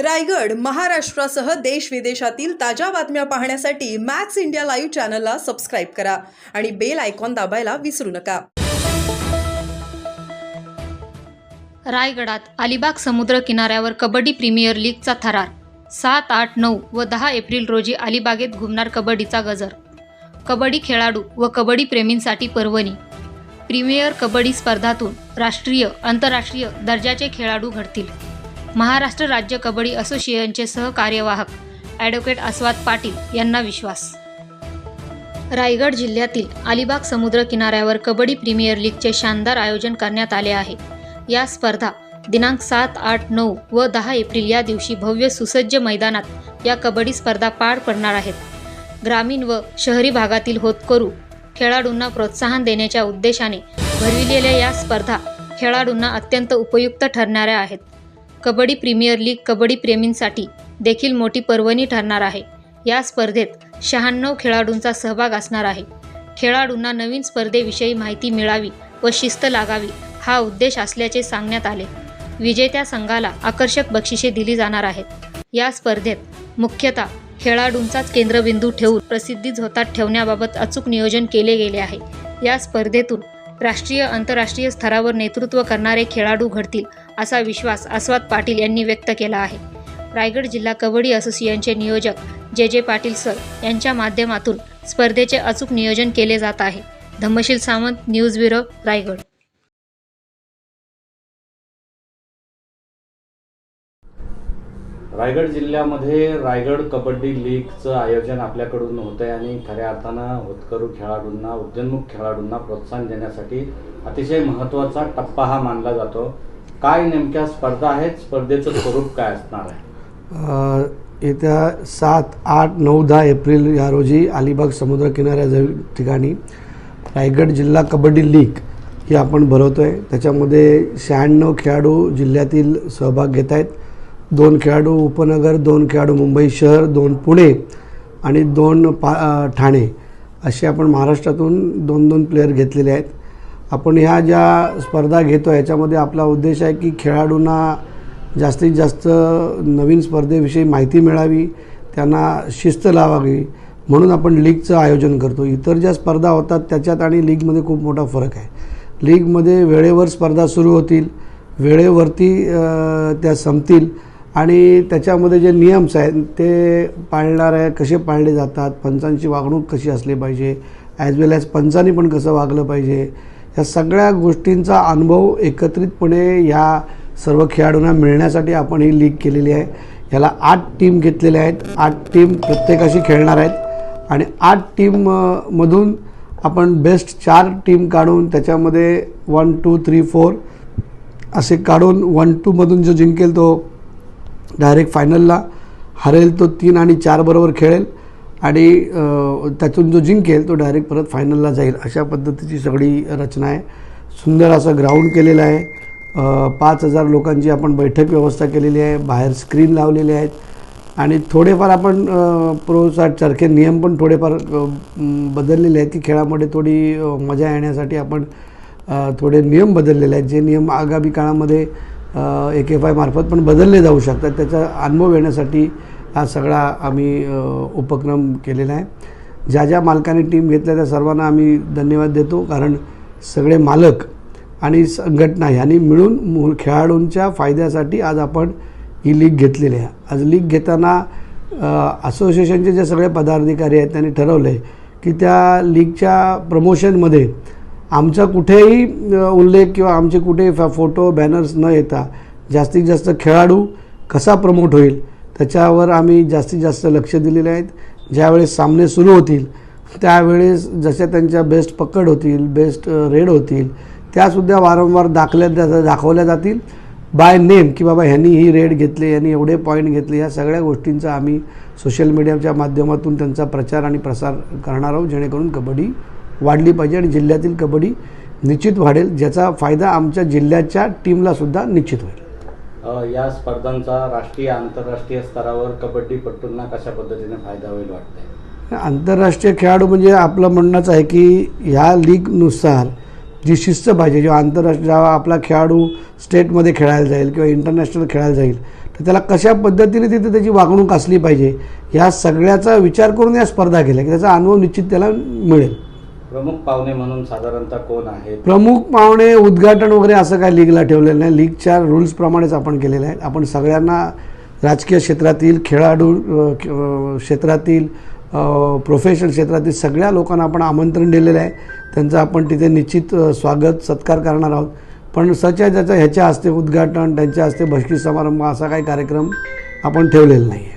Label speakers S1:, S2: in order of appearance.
S1: रायगड महाराष्ट्रासह देश विदेशातील ताज्या बातम्या पाहण्यासाठी मॅक्स इंडिया लाईव्ह चॅनलला सबस्क्राईब करा आणि बेल आयकॉन दाबायला विसरू नका.
S2: रायगडात अलिबाग समुद्र किनाऱ्यावर कबड्डी प्रीमियर लीगचा थरार. सात आठ नऊ व दहा एप्रिल रोजी अलिबागेत घुमणार कबड्डीचा गजर. कबड्डी खेळाडू व कबड्डी प्रेमींसाठी पर्वणी. प्रीमियर कबड्डी स्पर्धातून राष्ट्रीय आंतरराष्ट्रीय दर्जाचे खेळाडू घडतील. महाराष्ट्र राज्य कबड्डी असोसिएशनचे सहकार्यवाहक ॲडव्होकेट अस्वाद पाटील यांना विश्वास. रायगड जिल्ह्यातील अलिबाग समुद्र किनाऱ्यावर कबड्डी प्रीमियर लीगचे शानदार आयोजन करण्यात आले आहे. या स्पर्धा दिनांक सात आठ नऊ व दहा एप्रिल या दिवशी भव्य सुसज्ज मैदानात या कबड्डी स्पर्धा पार पडणार आहेत. ग्रामीण व शहरी भागातील होतकरू खेळाडूंना प्रोत्साहन देण्याच्या उद्देशाने भरविलेल्या या स्पर्धा खेळाडूंना अत्यंत उपयुक्त ठरणाऱ्या आहेत. कबड्डी प्रीमियर लीग कबड्डी प्रेमींसाठी देखील मोठी पर्वणी ठरणार आहे. या स्पर्धेत शहाण्णव खेळाडूंचा सहभाग असणार आहे. खेळाडूंना नवीन स्पर्धेविषयी माहिती मिळावी व शिस्त लागावी हा उद्देश असल्याचे सांगण्यात आले. विजेत्या संघाला आकर्षक बक्षिसे दिली जाणार आहेत. या स्पर्धेत मुख्यतः खेळाडूंचाच केंद्रबिंदू ठेवून प्रसिद्धी झोतात ठेवण्याबाबत अचूक नियोजन केले गेले आहे. या स्पर्धेतून राष्ट्रीय आंतरराष्ट्रीय स्तरावर नेतृत्व करणारे खेळाडू घडतील असा विश्वास आस्वाद पाटील यांनी व्यक्त केला आहे. रायगड जिल्हा कबड्डी असोसिएशनचे नियोजक जे जे पाटील सर यांच्या माध्यमातून स्पर्धेचे अचूक नियोजन केले जात आहे. Dhammasheel Sawant news bureau Raigad.
S3: Raigad जिल्ह्यामध्ये रायगड कबड्डी लीगचं आयोजन आपल्याकडून होत आहे आणि खऱ्या अर्थानं होतकरू खेळाडूंना उद्योन्मुख खेळाडूंना प्रोत्साहन देण्यासाठी अतिशय महत्त्वाचा टप्पा हा मानला जातो. काय नेमक्या स्पर्धा आहेत? स्पर्धेचं स्वरूप काय असणार आहे?
S4: येत्या सात आठ नऊ दहा एप्रिल या रोजी अलिबाग समुद्र किनाऱ्याजवळ ठिकाणी रायगड जिल्हा कबड्डी लीग ही आपण भरवतो आहे त्याच्यामध्ये शहाण्णव खेळाडू जिल्ह्यातील सहभाग घेत आहेत दोन खेळाडू उपनगर दोन खेळाडू मुंबई शहर दोन पुणे आणि दोन पा ठाणे असे आपण महाराष्ट्रातून दोन दोन प्लेयर घेतलेले आहेत. आपण ह्या ज्या स्पर्धा घेतो याच्यामध्ये आपला उद्देश आहे की खेळाडूंना जास्तीत जास्त नवीन स्पर्धेविषयी माहिती मिळावी त्यांना शिस्त लावावी म्हणून आपण लीगचं आयोजन करतो. इतर ज्या स्पर्धा होतात त्याच्यात आणि लीगमध्ये खूप मोठा फरक आहे. लीगमध्ये वेळेवर स्पर्धा सुरू होतील वेळेवरती त्या संपतील आणि त्याच्यामध्ये जे नियम्स आहेत ते पाळणारे कसे पाळले जातात पंचांची वागणूक कशी असली पाहिजे ॲज वेल ॲज पंचांनी पण कसं वागलं पाहिजे या सगळ्या गोष्टींचा अनुभव एकत्रितपणे या सर्व खेळाडूंना मिळण्यासाठी आपण ही लीग केलेली आहे. याला आठ टीम घेतलेल्या आहेत. आठ टीम प्रत्येकाशी खेळणार आहेत. आणि आठ टीममधून आपण बेस्ट चार टीम काढून त्याच्यामध्ये वन टू थ्री फोर असे काढून वन टूमधून जो जिंकेल तो डायरेक्ट फायनलला हरेल तो तीन आणि चार बरोबर खेळेल आणि त्यातून जो जिंकेल तो डायरेक्ट परत फायनलला जाईल. अशा पद्धतीची सगळी रचना आहे. सुंदर असं ग्राउंड केलेलं आहे. पाच हजार लोकांची आपण बैठक व्यवस्था केलेली आहे. बाहेर स्क्रीन लावलेले आहेत. आणि थोडेफार आपण प्रोसारखे नियम पण थोडेफार बदललेले आहेत की खेळामध्ये थोडी मजा येण्यासाठी आपण थोडे नियम बदललेले आहेत. जे नियम आगामी काळामध्ये ए के मार्फत पण बदलले जाऊ शकतात. त्याचा अनुभव येण्यासाठी हा सगळा आम्ही उपक्रम केलेला आहे. ज्या ज्या मालकाने टीम घेतल्या त्या सर्वांना आम्ही धन्यवाद देतो कारण सगळे मालक आणि संघटना ह्यांनी मिळून मू खेळाडूंच्या फायद्यासाठी आज आपण ही लीग घेतलेली आहे. आज लीग घेताना असोसिएशनचे जे सगळे पदाधिकारी आहेत त्यांनी ठरवलं आहे की त्या लीगच्या प्रमोशनमध्ये आमचा कुठेही उल्लेख किंवा आमचे कुठेही फोटो बॅनर्स न येता जास्तीत जास्त खेळाडू कसा प्रमोट होईल त्याच्यावर आम्ही जास्तीत जास्त लक्ष दिलेले आहेत. ज्यावेळेस सामने सुरू होतील त्यावेळेस जशा त्यांच्या बेस्ट पकड होतील बेस्ट रेड होतील त्यासुद्धा वारंवार दाखल्या जा- दाखवल्या जातील. बाय नेम की बाबा ह्यांनी ही रेड घेतले यांनी एवढे पॉईंट घेतले या सगळ्या गोष्टींचा आम्ही सोशल मीडियाच्या माध्यमातून त्यांचा प्रचार आणि प्रसार करणार आहोत जेणेकरून कबड्डी वाढली पाहिजे आणि जिल्ह्यातील कबड्डी निश्चित वाढेल ज्याचा फायदा आमच्या जिल्ह्याच्या टीमलासुद्धा निश्चित होईल.
S3: या स्पर्धांचा राष्ट्रीय आंतरराष्ट्रीय स्तरावर कबड्डीपटूंना कशा पद्धतीने फायदा होईल वाटतंय?
S4: आंतरराष्ट्रीय खेळाडू म्हणजे आपलं म्हणणंच आहे की ह्या लीगनुसार जी शिस्त पाहिजे जेव्हा आंतरराष्ट्रीय जेव्हा आपला खेळाडू स्टेटमध्ये खेळायला जाईल किंवा इंटरनॅशनल खेळायला जाईल तर त्याला कशा पद्धतीने तिथे त्याची वागणूक असली पाहिजे ह्या सगळ्याचा विचार करून या स्पर्धा केल्या की त्याचा अनुभव निश्चित त्याला मिळेल.
S3: प्रमुख पाहुणे म्हणून साधारणतः कोण आहेत?
S4: प्रमुख पाहुणे उद्घाटन वगैरे असं काय लीगला ठेवलेलं नाही. लीगच्या रूल्सप्रमाणेच आपण केलेलं आहे. आपण सगळ्यांना राजकीय क्षेत्रातील खेळाडू क्षेत्रातील प्रोफेशनल क्षेत्रातील सगळ्या लोकांना आपण आमंत्रण दिलेलं आहे. त्यांचं आपण तिथे निश्चित स्वागत सत्कार करणार आहोत. पण सच्या ज्याच्या ह्याच्या हस्ते उद्घाटन त्यांच्या हस्ते बक्षीस समारंभ असा काही कार्यक्रम आपण ठेवलेला नाही आहे